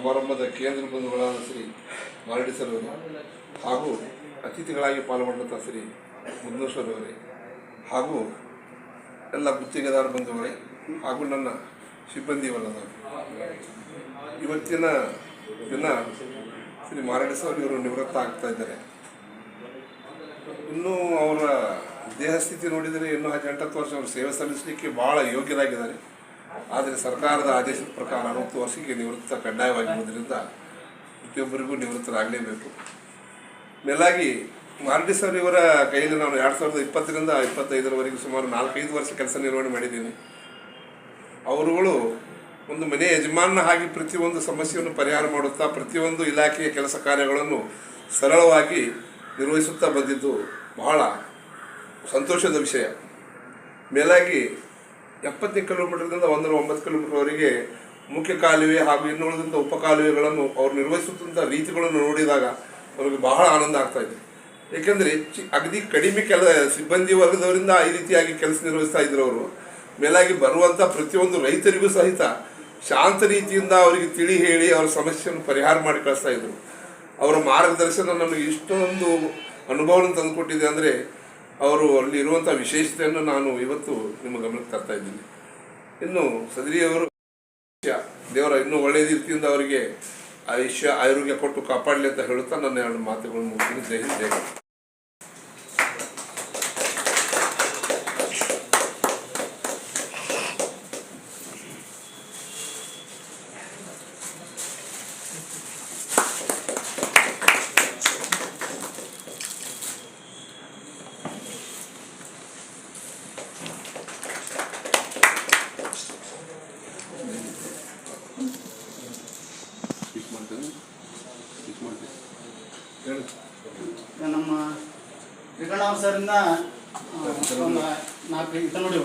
ಸಮಾರಂಭದ ಕೇಂದ್ರ ಬಂಧುಗಳಾದ ಶ್ರೀ ಮರಡಿ ಸರ್ವರು ಹಾಗೂ ಅತಿಥಿಗಳಾಗಿ ಪಾಲ್ಗೊಂಡಂಥ ಶ್ರೀ ಮುದ್ನೇಶ್ವರ್ ಅವರೇ ಹಾಗೂ ಎಲ್ಲ ಗುತ್ತಿಗೆದಾರ ಬಂಧುಗಳೇ ಹಾಗೂ ನನ್ನ ಸಿಬ್ಬಂದಿ ವಲ್ಲದ ಇವತ್ತಿನ ದಿನ ಶ್ರೀ ಮಾರಡಿ ಸರ್ ಇವರು ನಿವೃತ್ತ ಆಗ್ತಾ ಇದ್ದಾರೆ. ಇನ್ನೂ ಅವರ ದೇಹ ಸ್ಥಿತಿ ನೋಡಿದರೆ ಇನ್ನೂ ಹದಿನೆಂಟತ್ತು ವರ್ಷ ಅವರು ಸೇವೆ ಸಲ್ಲಿಸಲಿಕ್ಕೆ ಭಾಳ ಯೋಗ್ಯರಾಗಿದ್ದಾರೆ. ಆದರೆ ಸರ್ಕಾರದ ಆದೇಶದ ಪ್ರಕಾರ ಅರವತ್ತು ವರ್ಷಕ್ಕೆ ನಿವೃತ್ತ ಕಡ್ಡಾಯವಾಗಿರುವುದರಿಂದ ಪ್ರತಿಯೊಬ್ಬರಿಗೂ ನಿವೃತ್ತರಾಗಲೇಬೇಕು. ಮೇಲಾಗಿ ಮಾರಡಿ ಸರ್ ಇವರ ಕೈಯಲ್ಲಿ ನಾನು ಎರಡು ಸಾವಿರದ ಇಪ್ಪತ್ತರಿಂದ ಇಪ್ಪತ್ತೈದರವರೆಗೆ ಸುಮಾರು ನಾಲ್ಕೈದು ವರ್ಷ ಕೆಲಸ ನಿರ್ವಹಣೆ ಮಾಡಿದ್ದೀನಿ. ಅವರುಗಳು ಒಂದು ಮನೆ ಯಜಮಾನ ಆಗಿ ಪ್ರತಿಯೊಂದು ಸಮಸ್ಯೆಯನ್ನು ಪರಿಹಾರ ಮಾಡುತ್ತಾ ಪ್ರತಿಯೊಂದು ಇಲಾಖೆಯ ಕೆಲಸ ಕಾರ್ಯಗಳನ್ನು ಸರಳವಾಗಿ ನಿರ್ವಹಿಸುತ್ತಾ ಬಂದಿದ್ದು ಬಹಳ ಸಂತೋಷದ ವಿಷಯ. ಮೇಲಾಗಿ ಎಪ್ಪತ್ತನೇ ಕಿಲೋಮೀಟರ್ದಿಂದ ಒಂದರ ಒಂಬತ್ತು ಕಿಲೋಮೀಟರ್ವರೆಗೆ ಮುಖ್ಯ ಕಾಲುವೆ ಹಾಗೂ ಇನ್ನುಳಿದಂಥ ಉಪಕಾಲುವೆಗಳನ್ನು ಉಪ ಕಾಲುವೆಗಳನ್ನು ಅವ್ರು ನಿರ್ವಹಿಸುತ್ತಂಥ ರೀತಿಗಳನ್ನು ನೋಡಿದಾಗ ಅವ್ರಿಗೆ ಬಹಳ ಆನಂದ ಆಗ್ತಾ ಇದೆ. ಏಕೆಂದರೆ ಹೆಚ್ಚು ಅಗದಿ ಕಡಿಮೆ ಕೆಲ ಸಿಬ್ಬಂದಿ ವರ್ಗದವರಿಂದ ಈ ರೀತಿಯಾಗಿ ಕೆಲಸ ನಿರ್ವಹಿಸ್ತಾ ಇದ್ರು ಅವರು. ಮೇಲಾಗಿ ಬರುವಂಥ ಪ್ರತಿಯೊಂದು ರೈತರಿಗೂ ಸಹಿತ ಶಾಂತ ರೀತಿಯಿಂದ ಅವರಿಗೆ ತಿಳಿ ಹೇಳಿ ಅವರ ಸಮಸ್ಯೆಯನ್ನು ಪರಿಹಾರ ಮಾಡಿ ಕಳಿಸ್ತಾ ಇದ್ರು. ಅವರ ಮಾರ್ಗದರ್ಶನ ನಮಗೆ ಇಷ್ಟೊಂದು ಅನುಭವವನ್ನು ತಂದುಕೊಟ್ಟಿದೆ ಅಂದರೆ ಅವರು ಅಲ್ಲಿ ಇರುವಂಥ ವಿಶೇಷತೆಯನ್ನು ನಾನು ಇವತ್ತು ನಿಮ್ಮ ಗಮನಕ್ಕೆ ತರ್ತಾ ಇದ್ದೀನಿ. ಇನ್ನು ಸದರಿಯವರು ದೇವರ ಇನ್ನೂ ಒಳ್ಳೆಯ ರೀತಿಯಿಂದ ಅವರಿಗೆ ಆಯುಷ್ಯ, ಆರೋಗ್ಯ ಕೊಟ್ಟು ಕಾಪಾಡಲಿ ಅಂತ ಹೇಳುತ್ತಾ ನನ್ನ ಎರಡು ಮಾತುಗಳನ್ನು ಮುಗಿಸ್ತೀನಿ. ಹೇಳಿ ನಮ್ಮ ತ್ರಿಕರಣ ಸರಿಂದ ಒಂದು ನಾಲ್ಕು ಇತ ನೋಡಿ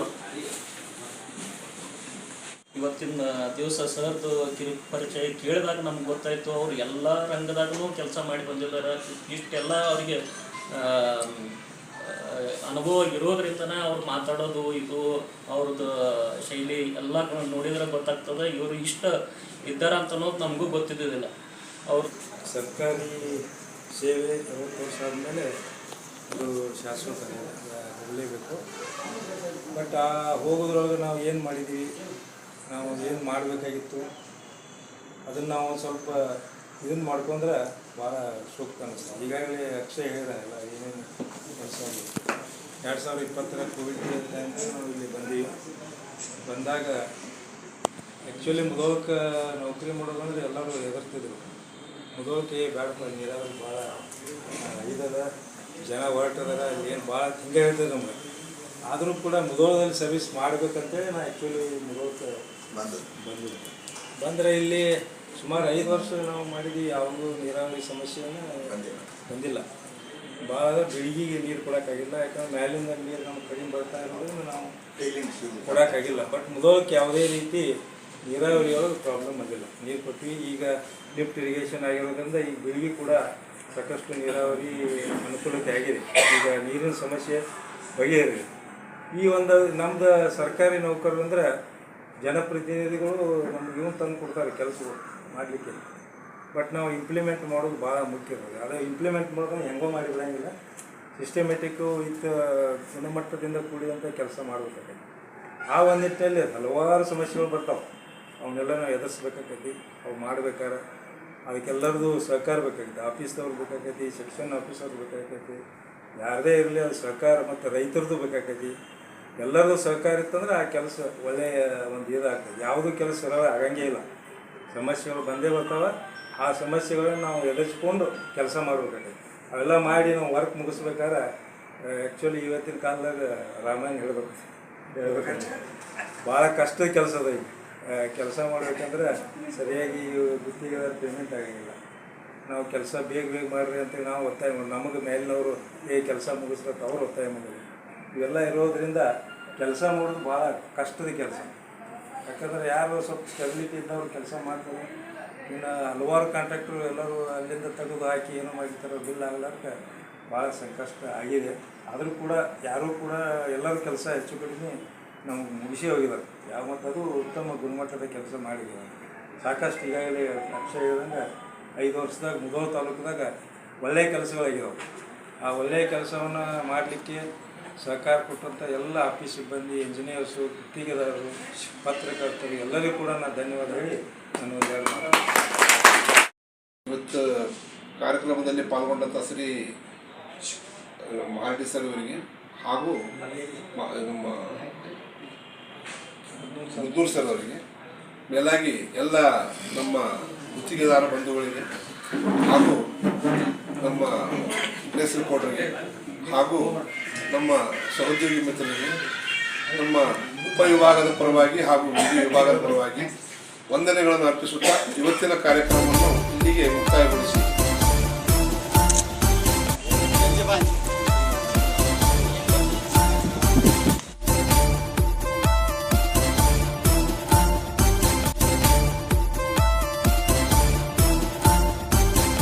ಇವತ್ತಿನ ದಿವಸ ಸರ್ದು ಕಿರು ಪರಿಚಯ ಕೇಳಿದಾಗ ನಮ್ಗೆ ಗೊತ್ತಾಯ್ತು ಅವ್ರು ಎಲ್ಲ ರಂಗದಾಗೂ ಕೆಲಸ ಮಾಡಿ ಬಂದಿದ್ದಾರೆ. ಇಷ್ಟೆಲ್ಲ ಅವರಿಗೆ ಅನುಭವ ಇರೋದ್ರಿಂದನೇ ಅವ್ರು ಮಾತಾಡೋದು ಇದು ಅವ್ರದ್ದು ಶೈಲಿ ಎಲ್ಲ ನೋಡಿದ್ರೆ ಗೊತ್ತಾಗ್ತದೆ. ಇವರು ಇಷ್ಟ ಇದ್ದಾರ ಅಂತ ಅನ್ನೋದು ನಮಗೂ ಗೊತ್ತಿದ್ದಿಲ್ಲ ಅವ್ರು ಸರ್ಕಾರಿ ಸೇವೆ ಅರವತ್ತು ವರ್ಷ ಆದಮೇಲೆ ಅದು ಶಾಶ್ವತ ಇರಲೇಬೇಕು. ಬಟ್ ಆ ಹೋಗೋದ್ರೊಳಗೆ ನಾವು ಏನು ಮಾಡಿದ್ವಿ? ನಾವು ಏನು ಮಾಡಬೇಕಾಗಿತ್ತು? ಅದನ್ನು ನಾವು ಸ್ವಲ್ಪ ಇದನ್ನು ಮಾಡ್ಕೊಂಡ್ರೆ ಭಾಳ ಸೂಕ್ತ ಅನಿಸ್ತದೆ ಈಗಾಗಲೇ ಅಕ್ಷಯ ಹೇಳಿದಾರಲ್ಲ ಏನೇನು ಕೆಲಸ ಎರಡು ಸಾವಿರದ ಇಪ್ಪತ್ತರ ಕೋವಿಡ್ ಅಂತ ನಾವು ಇಲ್ಲಿ ಬಂದೀವಿ. ಬಂದಾಗ ಆ್ಯಕ್ಚುಲಿ ಮುಗೋಕೆ ನೌಕರಿ ಮಾಡೋದಂದ್ರೆ ಎಲ್ಲರೂ ಹೆದರ್ತಿದ್ರು. ಮುದೋಳಕ್ಕೆ ಬ್ಯಾಡಪ್ಪ ನೀರಾವರಿ ಭಾಳ ಇದದ ಜನ ಹೊರಟದಾರ ಏನು ಭಾಳ ಹಿಂಗೆ ಹೇಳ್ತದೆ ನಮ್ಗೆ. ಆದರೂ ಕೂಡ ಮುದೋಳದಲ್ಲಿ ಸರ್ವಿಸ್ ಮಾಡಬೇಕಂತೇಳಿ ನಾನು ಆ್ಯಕ್ಚುಲಿ ಮುದೋಳಕ್ಕೆ ಬಂದಿದ್ದೆ. ಬಂದರೆ ಇಲ್ಲಿ ಸುಮಾರು ಐದು ವರ್ಷ ನಾವು ಮಾಡಿದ್ವಿ ಯಾವಾಗೂ ನೀರಾವರಿ ಸಮಸ್ಯೆಯನ್ನು ಬಂದಿಲ್ಲ. ಭಾಳ ಬೆಳಿಗ್ಗೆಗೆ ನೀರು ಕೊಡೋಕ್ಕಾಗಿಲ್ಲ ಯಾಕಂದ್ರೆ ಮ್ಯಾಲಿಂದ ನೀರು ನಮ್ಗೆ ಕಡಿಮೆ ಬರ್ತಾ ಇರೋದ್ರಿಂದ ನಾವು ಕೊಡೋಕ್ಕಾಗಿಲ್ಲ. ಬಟ್ ಮುದೋಳಕ್ಕೆ ಯಾವುದೇ ರೀತಿ ನೀರಾವರಿ ಒಳಗೆ ಪ್ರಾಬ್ಲಮ್ ಬಂದಿಲ್ಲ. ನೀರು ಕೊಟ್ವಿ, ಈಗ ಲಿಫ್ಟ್ ಇರಿಗೇಷನ್ ಆಗಿರೋದ್ರಿಂದ ಈ ಬೆಳಿಗ್ಗೆ ಕೂಡ ಸಾಕಷ್ಟು ನೀರಾವರಿ ಅನುಕೂಲತೆ ಆಗಿದೆ. ಈಗ ನೀರಿನ ಸಮಸ್ಯೆ ಬಗೆಹರಿದೆ. ಈ ಒಂದು ನಮ್ಮದು ಸರ್ಕಾರಿ ನೌಕರರು ಅಂದ್ರೆ ಜನಪ್ರತಿನಿಧಿಗಳು ನಮ್ಗೆ ಇವನು ತಂದು ಕೊಡ್ತಾರೆ ಕೆಲಸಗಳು ಮಾಡಲಿಕ್ಕೆ. ಬಟ್ ನಾವು ಇಂಪ್ಲಿಮೆಂಟ್ ಮಾಡೋದು ಭಾಳ ಮುಖ್ಯ ಇರೋದು. ಅದು ಇಂಪ್ಲಿಮೆಂಟ್ ಮಾಡೋದು ಹೆಂಗೋ ಮಾಡಿ ಬಿಡಂಗಿಲ್ಲ. ಸಿಸ್ಟಮೆಟಿಕ್ಕು ವಿತ್ ಗುಣಮಟ್ಟದಿಂದ ಕೂಡಿದಂಥ ಕೆಲಸ ಮಾಡಬೇಕಾಗೈತಿ ಆ ಒಂದು ನಿಟ್ಟಿನಲ್ಲಿ ಹಲವಾರು ಸಮಸ್ಯೆಗಳು ಬರ್ತಾವೆ. ಅವನ್ನೆಲ್ಲ ನಾವು ಎದುರಿಸ್ಬೇಕಾಗೈತಿ ಅವು ಮಾಡ್ಬೇಕಾರೆ ಅದಕ್ಕೆಲ್ಲರದು ಸಹಕಾರ ಬೇಕಾಗೈತಿ ಆಫೀಸ್ದವ್ರು ಬೇಕಾಗೈತಿ ಸೆಕ್ಷನ್ ಆಫೀಸವ್ರು ಬೇಕಾಗೈತಿ ಯಾರದೇ ಇರಲಿ ಅದು ಸಹಕಾರ ಮತ್ತು ರೈತರದ್ದು ಬೇಕಾಗೈತಿ ಎಲ್ಲರದು ಸಹಕಾರ ಇತ್ತಂದ್ರೆ ಆ ಕೆಲಸ ಒಳ್ಳೆಯ ಒಂದು ಇದಾಗ್ತದೆ. ಯಾವುದೂ ಕೆಲಸ ಸರಳ ಆಗಂಗೇ ಇಲ್ಲ. ಸಮಸ್ಯೆಗಳು ಬಂದೇ ಬರ್ತಾವೆ, ಆ ಸಮಸ್ಯೆಗಳನ್ನು ನಾವು ಎದುರಿಸ್ಕೊಂಡು ಕೆಲಸ ಮಾಡ್ಬೇಕಾಗೈತಿ ಅವೆಲ್ಲ ಮಾಡಿ ನಾವು ವರ್ಕ್ ಮುಗಿಸ್ಬೇಕಾದ್ರೆ ಆ್ಯಕ್ಚುಲಿ ಇವತ್ತಿನ ಕಾಲದಾಗ ರಾಮಾಯಣ ಹೇಳ್ಬೇಕು. ಹೇಳ್ಬೇಕಂತ. ಭಾಳ ಕಷ್ಟದ ಕೆಲಸ ಅದ ಈಗ. ಕೆಲಸ ಮಾಡ್ಬೇಕಂದ್ರೆ ಸರಿಯಾಗಿ ಗುತ್ತಿಗೆದಾರ ಪೇಮೆಂಟ್ ಆಗಂಗಿಲ್ಲ. ನಾವು ಕೆಲಸ ಬೇಗ ಬೇಗ ಮಾಡಿರಿ ಅಂತೇಳಿ ನಾವು ಒತ್ತಾಯ ಮಾಡಿ ನಮಗೆ ಮೇಲಿನವರು ಏ ಕೆಲಸ ಮುಗಿಸ್ಬೇಕು ಅವ್ರು ಒತ್ತಾಯ ಮಾಡಿದ್ರು. ಇವೆಲ್ಲ ಇರೋದ್ರಿಂದ ಕೆಲಸ ಮಾಡೋದು ಭಾಳ ಕಷ್ಟದ ಕೆಲಸ. ಯಾಕಂದ್ರೆ ಯಾರು ಸ್ವಲ್ಪ ಸ್ಟೆಬಿಲಿಟಿ ಇದ್ದವ್ರು ಕೆಲಸ ಮಾಡ್ತಾರೆ. ಇನ್ನು ಹಲವಾರು ಕಾಂಟ್ರಾಕ್ಟ್ರು ಎಲ್ಲರೂ ಅಲ್ಲಿಂದ ತೆಗೆದು ಹಾಕಿ ಏನು ಮಾಡಿರ್ತಾರೋ ಬಿಲ್ ಆಗ್ಲಾರ್ಕ ಭಾಳ ಸಂಕಷ್ಟ ಆಗಿದೆ. ಆದರೂ ಕೂಡ ಯಾರೂ ಕೂಡ ಎಲ್ಲರೂ ಕೆಲಸ ಹೆಚ್ಚು ಕಡಿಮೆ ನಾವು ಮುಗಿಸಿ ಹೋಗಿದ್ದಾರೆ ಯಾವ ಮತ್ತು ಅದು ಉತ್ತಮ ಗುಣಮಟ್ಟದ ಕೆಲಸ ಮಾಡಿದ್ದೀವಿ ಸಾಕಷ್ಟು ಈಗಾಗಲೇ ಲಕ್ಷ ಹೇಳಿದಂಗೆ ಐದು ವರ್ಷದಾಗ ಮುಧೋಳ ತಾಲೂಕದಾಗ ಒಳ್ಳೆಯ ಕೆಲಸಗಳಾಗಿದ್ದಾವೆ ಆ ಒಳ್ಳೆಯ ಕೆಲಸವನ್ನು ಮಾಡಲಿಕ್ಕೆ ಸಹಕಾರ ಕೊಟ್ಟಂಥ ಎಲ್ಲ ಆಫೀಸ್ ಸಿಬ್ಬಂದಿ ಇಂಜಿನಿಯರ್ಸು ಗುತ್ತಿಗೆದಾರರು ಪತ್ರಕರ್ತರು ಎಲ್ಲರಿಗೂ ಕೂಡ ನಾನು ಧನ್ಯವಾದ ಹೇಳಿ ನಾನು ಇವತ್ತು ಕಾರ್ಯಕ್ರಮದಲ್ಲಿ ಪಾಲ್ಗೊಂಡಂಥ ಶ್ರೀ ಮಹಾರ್ಡಿ ಸರ್ ಅವರಿಗೆ ಹಾಗೂ ನಮ್ಮ ಮುದ್ದೂರು ಸರ್ ಅವರಿಗೆ. ಮೇಲಾಗಿ ಎಲ್ಲ ನಮ್ಮ ಗುತ್ತಿಗೆದಾರ ಬಂಧುಗಳಿಗೆ ಹಾಗೂ ನಮ್ಮ ಪ್ರೆಸ್ ರಿಪೋರ್ಟರ್ಗೆ ಹಾಗೂ ನಮ್ಮ ಸಹೋದ್ಯೋಗಿ ಮಿತ್ರರಿಗೆ, ನಮ್ಮ ಉಪವಿಭಾಗದ ಪರವಾಗಿ ಹಾಗೂ ವಿಧಿ ವಿಭಾಗದ ಪರವಾಗಿ ವಂದನೆಗಳನ್ನು ಅರ್ಪಿಸುತ್ತಾ ಇವತ್ತಿನ ಕಾರ್ಯಕ್ರಮವನ್ನು ಇಲ್ಲಿಗೆ ಮುಕ್ತಾಯಗೊಳಿಸಿ